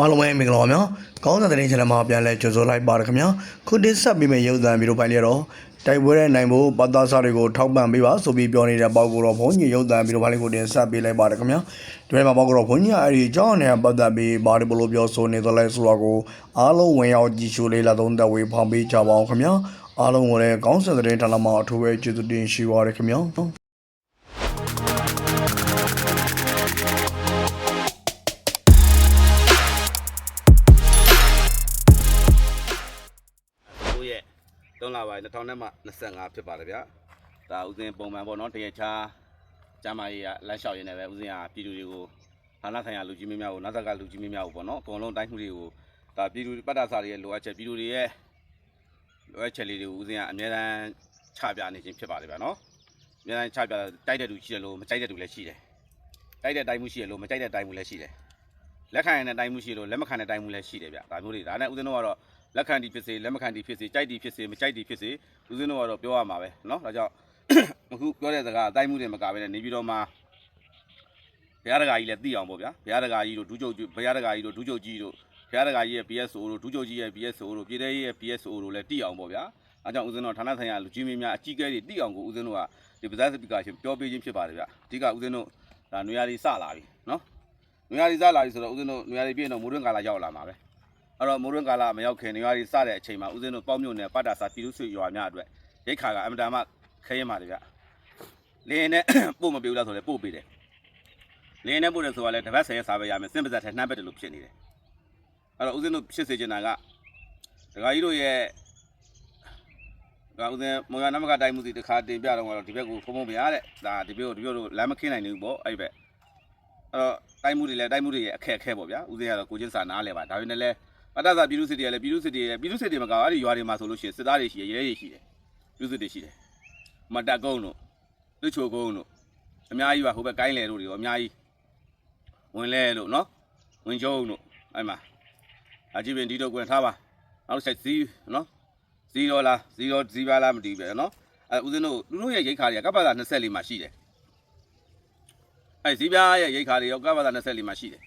အားလုံးပဲမင်္ဂလာပါများကောင်းတဲ့တဲ့ channel မှာပြန်လဲကြိုဆိုလိုက်ပါရခင်ဗျာခုတင်ဆက်ပြီးမယ့်ရုပ်သံဗီဒီယိုပိုင်းလေးတော့တိုက်ပွဲတဲ့နိုင်ဖို့ပတ်သားစားတွေကိုထောက်ပံ့ပေးပါဆိုပြီးပြောနေတဲ့ပေါက်ကိုတော့ဘုန်းကြီးရုပ်သံဗီဒီယိုပိုင်းလေးကိုတင်ဆက်ပေးလိုက်ပါရခင်ဗျာဒီမှာပေါက်ကိုတော့ဘုန်းကြီးကအဲ့ဒီအကြောင်းနဲ့ပတ်သက်ပြီးဘာတွေဘလို့ပြောဆိုနေသလဲဆိုတော့ကိုအားလုံးဝင်ရောက်ကြည့်ရှုလေးလာသုံးသက်ဝေဖောင်ပေးကြပါအောင်ခင်ဗျာအားလုံးကိုလည်းကောင်းတဲ့တဲ့ channel မှာအထူးပဲကျေးဇူးတင်ရှိပါရခင်ဗျာ 3လပိုင်း2025ဖြစ်ပါတယ်ဗျာဒါဥစဉ်ပုံမှန်ပေါ့နော်တရချာကျမ်းမာရေးကလမ်းလျှောက်ရင်းနဲ့ပဲဥစဉ်ကပြည်သူတွေကိုဌာနဆိုင်ရာလူကြီးမင်းများကိုနောက်သက်ကလူကြီးမင်းများကိုပေါ့နော်အကုန်လုံးတိုင်းမှုတွေကိုဒါပြည်သူပတ်တာစာတွေရဲ့လိုအပ်ချက်ပြည်သူတွေရဲ့လိုအပ်ချက်လေးတွေကိုဥစဉ်ကအများတန်းချပြနေခြင်းဖြစ်ပါတယ်ဗျာနော်အများတန်းချပြတိုက်တဲ့လူရှိတယ်လို့မကြိုက်တဲ့လူလည်းရှိတယ်တိုက်တဲ့တိုင်းမှုရှိတယ်လို့မကြိုက်တဲ့တိုင်းမှုလည်းရှိတယ် လက်ခံရတဲ့တိုင်းမှုရှိလို့လက်မခံတဲ့တိုင်းမှုလည်းရှိတယ်ဗျဒါမျိုးတွေဒါနဲ့ဥစဉ်တို့ကတော့ လက်ခံတီဖြစ်စေလက်မခံတီဖြစ်စေကြိုက်တီဖြစ်စေမကြိုက်တီဖြစ်စေဦးဇင်းတို့ကတော့ပြောရမှာပဲเนาะဒါကြောင့် အခုပြောတဲ့စကားအတိုင်းမှုတွေမကဘဲနဲ့နေပြီးတော့မှဘုရားတကာကြီးလည်းသိအောင်ပေါ့ဗျာဘုရားတကာကြီးတို့ဒုချုပ်ကြီးဘုရားတကာကြီးတို့ဒုချုပ်ကြီးတို့ဘုရားတကာကြီးရဲ့ PSO တို့ဒုချုပ်ကြီးရဲ့ PSO တို့ပြည်ထောင်ရဲ့ PSO တို့လည်းသိအောင်ပေါ့ဗျာအဲကြောင့်ဦးဇင်းတို့ဌာနဆိုင်ရာလူကြီးမင်းများအကြီးအကဲတွေသိအောင်ကိုဦးဇင်းတို့ကဒီပဇက်စပီကာရှင်ပြောပေးခြင်းဖြစ်ပါတယ်ဗျာအဓိကဦးဇင်းတို့ဒါနွေရာသီစလာပြီเนาะ နွေရာသီစလာပြီဆိုတော့ဦးဇင်းတို့နွေရာသီပြည့်တော့မိုးတွင်းကာလရောက်လာမှာပဲအဲ့တော့မိုးရွန်းကာလမရောက်ခင်နေရာကြီးစတဲ့အချိန်မှာဦးဇင်းတို့ပေါ့မြို့နယ်ပတ်တာစာပြည်သူ့ဆွေရွာများအတွက်ရိတ်ခါကအမတန်မှခဲရင်ပါတယ်ဗျလင်းနဲ့ပို့မပေးဘူးလားဆိုလဲပို့ပေးတယ်လင်းနဲ့ပို့တယ်ဆိုတာလဲတပတ်ဆယ်ရက်စာပဲရမယ်စင်ပါဇက်ထဲနှမ်းပက်တယ်လို့ဖြစ်နေတယ်အဲ့တော့ဦးဇင်းတို့ဖြစ်စေချင်တာကဒကာကြီးတို့ရဲ့ဒါဦးဇင်းမော်ရနမကတိုင်းမှုစီတစ်ခါတင်ပြတော့ကတော့ဒီဘက်ကိုဖုံဖုံပြရတဲ့ဒါဒီဘက်ကိုဒီဘက်တို့လမ်းမခင်းနိုင်နေဘူးပေါ့အဲ့ဒီဘက် အဲ့တော့တိုင်းမှုတွေလဲတိုင်းမှုတွေရဲ့အခက်အခဲပေါ့ဗျာဦးဇင်းကတော့ကိုချင်းစာနားလဲပါဒါပေမဲ့လည်းပတ္တသာပြည်သူစစ်တွေကလည်းပြည်သူစစ်တွေရဲ့ပြည်သူစစ်တွေမကအဲ့ဒီရွာတွေမှာဆိုလို့ရှိရင်စစ်သားတွေရှိရရဲရဲရှိတယ်ပြည်သူစစ်တွေရှိတယ်မတက်ကုန်းတို့လူချိုကုန်းတို့အများကြီးပါဟိုဘက်ကိုင်းလေတို့တွေရောအများကြီးဝင်လဲလို့နော်ဝင်ကျုံတို့အဲ့မှာအကြည့်ပင်ဒီတော့ကွင်ထားပါနောက်ဆက်စီနော်စီရောလားစီရောစီပါလားမသိဘူးပဲနော်အဲဦးဇင်းတို့လူတို့ရဲ့ရိတ်ခါတွေကကပ္ပတာ24မှာရှိတယ် အဲဇီးပြားရဲ့ရိတ်ခါတွေရောကဘာသာ24မှာရှိတယ်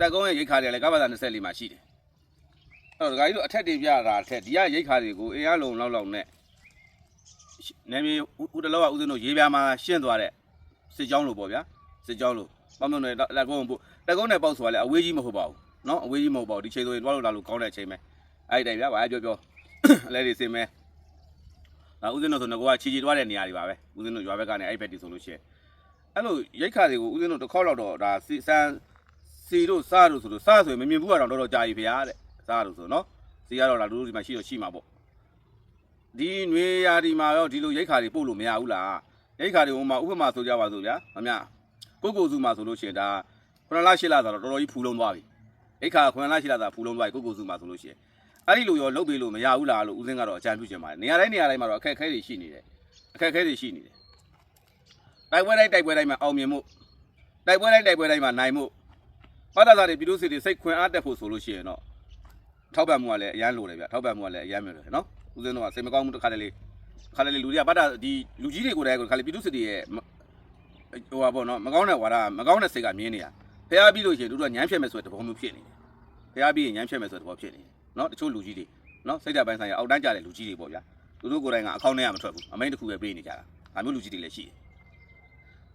တက်ကုန်းရဲ့ရိတ်ခါတွေလည်းကဘာသာ24မှာရှိတယ်အဲ့တော့ဒါကြီးတို့အထက်တွေပြတာအထက်ဒီကရိတ်ခါတွေကိုအင်အားလုံးလောက်လောက်နဲ့နေမြေဦးတလောကဦးစင်းတို့ရေးပြားမှာရှင်းသွားတဲ့စစ်ကြောင်းလိုပေါ့ဗျာစစ်ကြောင်းလိုပေါင်းမုံနဲ့လက်ကုန်းပို့လက်ကုန်းနဲ့ပေါက်ဆိုတာလည်းအဝေးကြီးမဟုတ်ပါဘူးနော်အဝေးကြီးမဟုတ်ပါဘူးဒီချိန်ဆိုရင်တွားလို့လာလို့ကောင်းတဲ့အချိန်ပဲအဲ့တိုင်ဗျာဘာပြောပြောအလဲတွေစင်မဲဒါဦးစင်းတို့ဆိုငါကချီချီတွားတဲ့နေရာတွေပါပဲဦးစင်းတို့ရွာဘက်ကနေအဲ့ဘက်တီဆိုလို့ရှိရင် အဲ့လိုရိတ်ခါတွေကိုဦးဇင်းတို့တစ်ခေါက်လောက်တော့ဒါစီစမ်းစီတို့စားတို့ဆိုလို့စားဆိုရင်မမြင်ဘူးကတော့တော်တော်ကြာပြီဗျာတဲ့စားလို့ဆိုနော်စီရတော့လာလူလူဒီမှာရှိတော့ရှိမှာပေါ့ဒီနွေရာဒီမှာရောဒီလိုရိတ်ခါတွေပို့လို့မရဘူးလားရိတ်ခါတွေဟိုမှာဥပမာဆိုကြပါစို့ဗျာမမကိုကိုစုမှာဆိုလို့ရှိရင်ဒါခုနလရှိလာဆိုတော့တော်တော်ကြီးဖူလုံးသွားပြီရိတ်ခါခုနလရှိလာတာဖူလုံးသွားပြီကိုကိုစုမှာဆိုလို့ရှိရင်အဲ့ဒီလိုရောလုတ်ပေးလို့မရဘူးလားလို့ဦးစင်းကတော့အကြံပြုချင်ပါတယ်နေရာတိုင်းနေရာတိုင်းမှာတော့အခက်အခဲတွေရှိနေတယ်အခက်အခဲတွေရှိနေတယ် တိုက်ပွဲတိုင်းတိုက်ပွဲတိုင်းမှာအောင်မြင်မှုတိုက်ပွဲတိုင်းတိုက်ပွဲတိုင်းမှာနိုင်မှုပတ်သက်တာတွေပြည်သူစစ်တွေစိတ်ခွင်အားတက်ဖို့ဆိုလို့ရှိရင်တော့ထောက်ပံ့မှုကလည်းအရန်လိုတယ်ဗျထောက်ပံ့မှုကလည်းအရန်မြင်တယ်နော်ဦးဇင်းတို့ကစိတ်မကောင်းမှုတစ်ခါတလေခါတလေလူတွေကပတ်တာဒီလူကြီးတွေကိုယ်တိုင်ကိုခါလေပြည်သူစစ်တွေရဲ့ဟိုပါပေါ့နော်မကောင်းတဲ့ဝါဒမကောင်းတဲ့စိတ်ကမြင်နေတာဖះပြီးလို့ရှိရင်တို့ကညမ်းဖြတ်မယ်ဆိုတဲ့သဘောမျိုးဖြစ်နေတယ်ဖះပြီးရင်ညမ်းဖြတ်မယ်ဆိုတဲ့သဘောဖြစ်နေတယ်နော်တချို့လူကြီးတွေနော်စိတ်ဓာတ်ပိုင်းဆိုင်ရာအောက်တန်းကြတဲ့လူကြီးတွေပေါ့ဗျာသူတို့ကိုယ်တိုင်ကအကောင့်ထဲကမထွက်ဘူးအမိန်တစ်ခုပဲပေးနေကြတာဒါမျိုးလူကြီးတွေလည်းရှိတယ်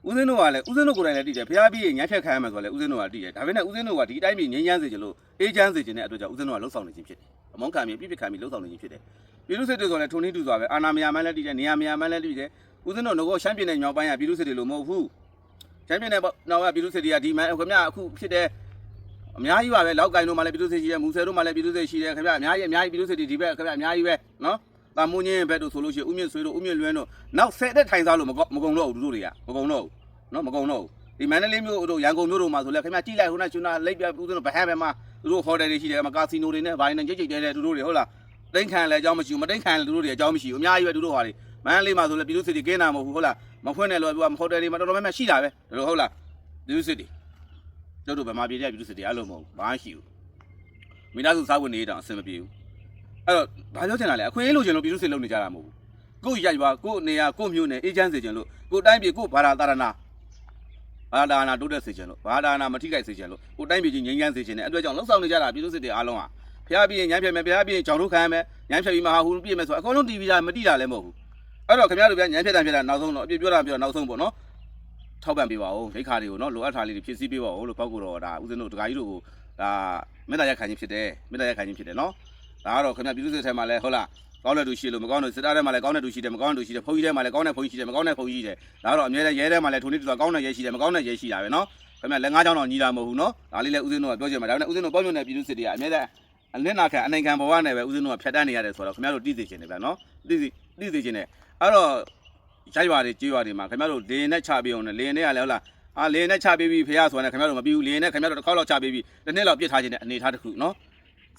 ဦးဇင်းတို့ကလည်းဦးဇင်းတို့ကိုယ်တိုင်လည်းတည်တယ်ဖះပြီးရင်ညမ်းဖြတ်ခံရမယ်ဆိုတော့လည်းဦးဇင်းတို့ကတည်တယ်ဒါပေမဲ့ဦးဇင်းတို့ကဒီအတိုင်းပြည်ငြိမ်းချမ်းစေချင်လို့အေးချမ်းစေချင်တဲ့အတွက်ကြောင့်ဦးဇင်းတို့ကလှုပ်ဆောင်နေခြင်းဖြစ်တယ်အမောင်းခံပြီးပြည့်ပြည့်ခံပြီးလှုပ်ဆောင်နေခြင်းဖြစ်တယ်ပြည်သူစစ်တွေဆိုလည်းထုံနှင်းတူစွာပဲအာနာမယာမန်းလည်းတည်တယ်နေယာမယာမန်းလည်းတည်တယ်ဦးဇင်းတို့ငကောရှမ်းပြည်နယ်ညောင်ပိုင်းကပြည်သူစစ်တွေလို့မဟုတ်ဘူးရှမ်းပြည်နယ်နောက်ကပြည်သူစစ်တွေကဒီမှန်ခင်ဗျအခုဖြစ်တယ်အများကြီးပါပဲလောက်ကင်တို့မှလည်းပြည်သူစစ်ရှိတယ်မူဆယ်တို့မှလည်းပြည်သူစစ်ရှိတယ်ခင်ဗျအများကြီးအများကြီးပြည်သူစစ်တွေဒီဘက်ခင်ဗျအများကြီးပဲနော် တာမွန်းချင်းဘက်တို့ဆိုလို့ရှိရင်ဥမြင့်ဆွေတို့ဥမြင့်လွန်းတို့နောက်ဆယ်တဲ့ထိုင်စားလို့မကုံတော့ဘူးတို့တွေကမကုံတော့ဘူးနော်မကုံတော့ဘူးဒီမန္တလေးမြို့တို့ရန်ကုန်မြို့တို့မှာဆိုလဲခင်ဗျကြည့်လိုက်ဟိုနဲ့ရှင်နာလိပ်ပြဦးဇင်းတို့ဗဟန်းပဲမှာသူတို့ဟိုတယ်တွေရှိတယ်မှာကာစီနိုတွေနဲ့ဘိုင်းနဲ့ကြိတ်ကြိတ်တဲတဲသူတို့တွေဟုတ်လားတိန့်ခံလည်းအကြောင်းမရှိဘူးမတိန့်ခံလည်းသူတို့တွေအကြောင်းမရှိဘူးအများကြီးပဲသူတို့ဟာတွေမန္တလေးမှာဆိုလဲပြည်သူစစ်တွေကင်းတာမဟုတ်ဘူးဟုတ်လားမဖွင့်တယ်လို့ပြောဟိုတယ်တွေမှာတော်တော်များများရှိတာပဲဒါလိုဟုတ်လားပြည်သူစစ်တွေတို့တို့ဗမာပြည်တဲ့ပြည်သူစစ်တွေအဲ့လိုမဟုတ်ဘူးဘာမှရှိဘူးမိသားစုစားဝင်နေတောင်အဆင်မပြေဘူး အဲ့တော့ဘာပြောချင်တာလဲအခွင့်အရေးလိုချင်လို့ပြည်သူစစ်လုပ်နေကြတာမဟုတ်ဘူးကိုယ့်ရိုက်ပါကိုယ့်နေရာကိုယ့်မျိုးနဲ့အေဂျင့်စေချင်လို့ကိုယ့်တိုင်းပြည်ကိုယ့်ဘာသာတာရဏဘာသာနာတိုးတက်စေချင်လို့ဘာသာနာမထိခိုက်စေချင်လို့ကိုတိုင်းပြည်ကြီးငြိမ်းချမ်းစေချင်တဲ့အတွက်ကြောင့်လှုပ်ဆောင်နေကြတာပြည်သူစစ်တွေအားလုံးဟာဖျားပြီးရင်ညံပြည့်မယ်ဖျားပြီးရင်ကြောင်တို့ခံရမယ်ညံဖြတ်ပြီးမဟာဟူပြည့်မယ်ဆိုအကုန်လုံးတီးပြီးတာမတိတာလည်းမဟုတ်ဘူးအဲ့တော့ခင်ဗျားတို့ဗျာညံဖြတ်တာဖြတ်တာနောက်ဆုံးတော့အပြည့်ပြောတာပြောနောက်ဆုံးပေါ့နော်ထောက်ပံ့ပေးပါဦးဒိတ်ခါတွေကိုနော်လိုအပ်တာလေးတွေဖြည့်ဆည်းပေးပါဦးလို့ပောက်ကိုတော့ဒါဦးဇင်းတို့ဒကာကြီးတို့ကိုဒါမေတ္တာရက်ခံခြင်းဖြစ်တယ်မေတ္တာရက်ခံခြင်းဖြစ်တယ်နော် ဒါကတော့ခင်ဗျာပြည်သူစစ်ထဲမှာလဲဟုတ်လားကောင်းတဲ့သူရှိလို့မကောင်းတဲ့စစ်သားထဲမှာလည်းကောင်းတဲ့သူရှိတယ်မကောင်းတဲ့သူရှိတယ်ဘုန်းကြီးထဲမှာလည်းကောင်းတဲ့ဘုန်းကြီးရှိတယ်မကောင်းတဲ့ဘုန်းကြီးရှိတယ်ဒါကတော့အများနဲ့ရဲထဲမှာလည်းထိုနေ့တူတာကောင်းတဲ့ရဲရှိတယ်မကောင်းတဲ့ရဲရှိတာပဲနော်ခင်ဗျလက်ငါးချောင်းတော့ညီတာမဟုတ်ဘူးနော်ဒါလေးလည်းဦးဇင်းတို့ကပြောချင်မှာဒါပေမဲ့ဦးဇင်းတို့ပေါ့ညွန့်တဲ့ပြည်သူစစ်တွေကအများတဲ့အလင်းနာခံအနိုင်ခံဘဝနဲ့ပဲဦးဇင်းတို့ကဖြတ်တန်းနေရတယ်ဆိုတော့ခင်ဗျားတို့တည်သိချင်တယ်ဗျာနော်တည်သိတည်သိချင်တယ်အဲ့တော့ရိုက်ရွာတွေကြေးရွာတွေမှာခင်ဗျားတို့လေနဲ့ချပေးအောင်နဲ့လေနဲ့ကလည်းဟုတ်လားအာလေနဲ့ချပေးပြီးဖះဆိုရင်ခင်ဗျားတို့မပြီးဘူးလေနဲ့ခင်ဗျားတို့တစ်ခေါက်လောက်ချပေးပြီးတစ်နှစ်လောက်ပြစ်ထားခြင်းတဲ့အနေထားတစ်ခုနော်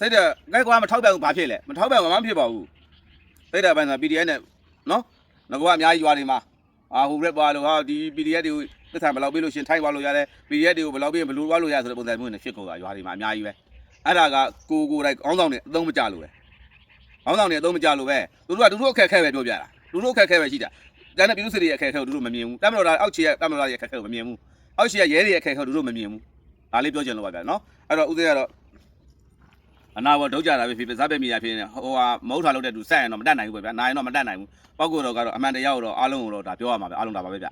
စိတ်တဲ့ကြိုက်ကွာမထောက်ပံ့ဘူးဘာဖြစ်လဲမထောက်ပံ့ဘာမှမဖြစ်ပါဘူးစိတ်ဓာတ်ပိုင်းဆို PDF နဲ့နော်ငါကအများကြီးရွာတွေမှာအာဟိုရက်ပါလို့ဟာဒီ PDF တွေကိုသက်ဆိုင်ဘယ်လောက်ပေးလို့ရှင်ထိုက်သွားလို့ရတယ် PDF တွေကိုဘယ်လောက်ပေးရင်ဘယ်လိုသွားလို့ရဆိုတဲ့ပုံစံမျိုးနဲ့ဖြစ်ကုန်တာရွာတွေမှာအများကြီးပဲအဲ့ဒါကကိုကိုတိုင်းခေါင်းဆောင်တွေအသုံးမကျလို့ပဲခေါင်းဆောင်တွေအသုံးမကျလို့ပဲသူတို့ကသူတို့အခက်အခဲပဲပြောပြတာသူတို့အခက်အခဲပဲရှိတာဒါနဲ့ပြည်သူစစ်တွေရဲ့အခက်အခဲကိုသူတို့မမြင်ဘူးတမ်းမလို့ဒါအောက်ခြေရဲ့တမ်းမလို့ဒါရဲ့အခက်အခဲကိုမမြင်ဘူးအောက်ခြေရဲ့ရဲတွေရဲ့အခက်အခဲကိုသူတို့မမြင်ဘူးဒါလေးပြောချင်လို့ပါဗျာနော်အဲ့တော့ဦးသေးကတော့ အနာဘောဒုတ်ကြတာပဲဖြစ်ဖြစ်စားပဲမိရဖြစ်နေဟိုဟာမဟုတ်တာလောက်တဲ့သူစက်ရင်တော့မတတ်နိုင်ဘူးပဲဗျာနိုင်ရင်တော့မတတ်နိုင်ဘူးပောက်ကိုတော့ကတော့အမှန်တရားတော့အားလုံးကိုတော့ဒါပြောရမှာပဲအားလုံးဒါပါပဲဗျာ